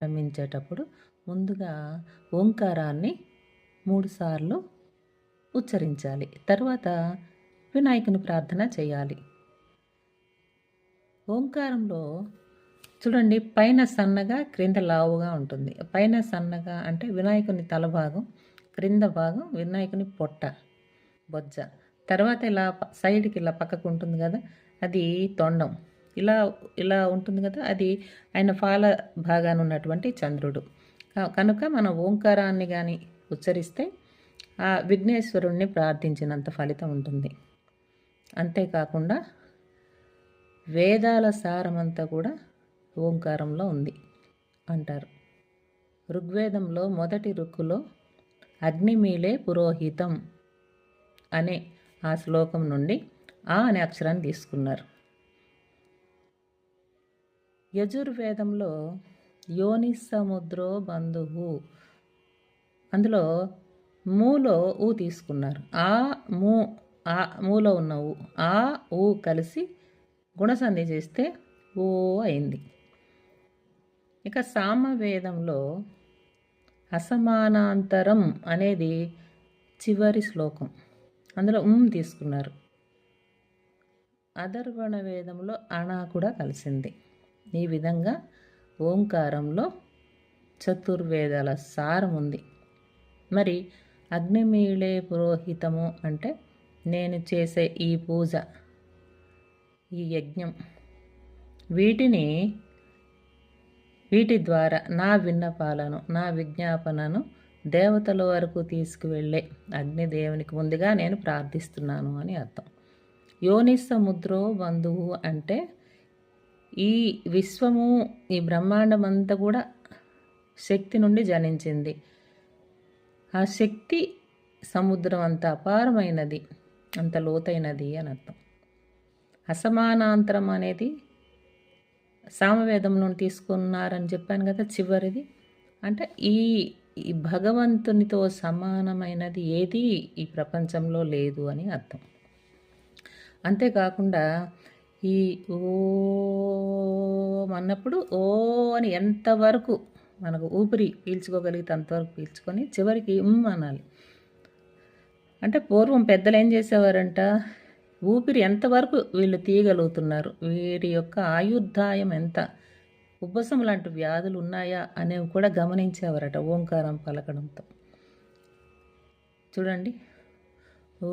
ప్రారంభించేటప్పుడు ముందుగా ఓంకారాన్ని మూడుసార్లు ఉచ్చరించాలి. తర్వాత వినాయకుని ప్రార్థన చేయాలి. ఓంకారంలో చూడండి పైన సన్నగా క్రింద లావుగా ఉంటుంది. పైన సన్నగా అంటే వినాయకుని తల భాగం క్రింద భాగం వినాయకుని పొట్ట బొజ్జ. తర్వాత ఇలా సైడ్కి ఇలా పక్కకు ఉంటుంది కదా అది తొండం. ఇలా ఇలా ఉంటుంది కదా అది ఆయన ఫాల భాగాన ఉన్నటువంటి చంద్రుడు. కనుక మన ఓంకారాన్ని కానీ ఉచ్చరిస్తే ఆ విఘ్నేశ్వరుణ్ణి ప్రార్థించినంత ఫలితం ఉంటుంది. అంతేకాకుండా వేదాల సారమంతా కూడా ఓంకారంలో ఉంది అంటారు. ఋగ్వేదంలో మొదటి రుక్కులో అగ్నిమీలే పురోహితం అనే ఆ శ్లోకం నుండి ఆ అనే అక్షరాన్ని తీసుకున్నారు. యజుర్వేదంలో యోని సముద్రో బంధువు. అందులో మూలో ఊ తీసుకున్నారు. ఆ మూ ఆ మూలో ఉన్న ఊ ఆ ఊ కలిసి గుణసంధి చేస్తే ఓ అయింది. ఇక సామవేదంలో అసమానాంతరం అనేది చివరి శ్లోకం. అందులో ఉమ్ తీసుకున్నారు. అధర్వణ వేదంలో అణ కూడా కలిసింది. ఈ విధంగా ఓంకారంలో చతుర్వేదాల సారం ఉంది. మరి అగ్నిమీళే పురోహితము అంటే నేను చేసే ఈ పూజ ఈ యజ్ఞం వీటిని వీటి ద్వారా నా విన్నపాలను నా విజ్ఞాపనను దేవతల వరకు తీసుకువెళ్ళే అగ్నిదేవునికి ముందుగా నేను ప్రార్థిస్తున్నాను అని అర్థం. యోని సముద్రో బంధువు అంటే ఈ విశ్వము ఈ బ్రహ్మాండం అంతా కూడా శక్తి నుండి జనించింది. ఆ శక్తి సముద్రం అంత అపారమైనది అంత లోతైనది అని అర్థం. అసమానాంతరం అనేది సామవేదంలో తీసుకున్నారని చెప్పాను కదా చివరిది. అంటే ఈ ఈ భగవంతునితో సమానమైనది ఏది ఈ ప్రపంచంలో లేదు అని అర్థం. అంతేకాకుండా ఈ ఓ అన్నప్పుడు ఓ అని ఎంతవరకు మనకు ఊపిరి పీల్చుకోగలిగితే అంతవరకు పీల్చుకొని చివరికి ఉమ్ అనాలి. అంటే పూర్వం పెద్దలు ఏం చేసేవారంట? ఊపిరి ఎంతవరకు వీళ్ళు తీయగలుగుతున్నారు? వీరి యొక్క ఆయుర్దాయం ఎంత? ఉబ్బసం లాంటి వ్యాధులు ఉన్నాయా అనేవి కూడా గమనించేవారట ఓంకారం పలకడంతో. చూడండి. ఓ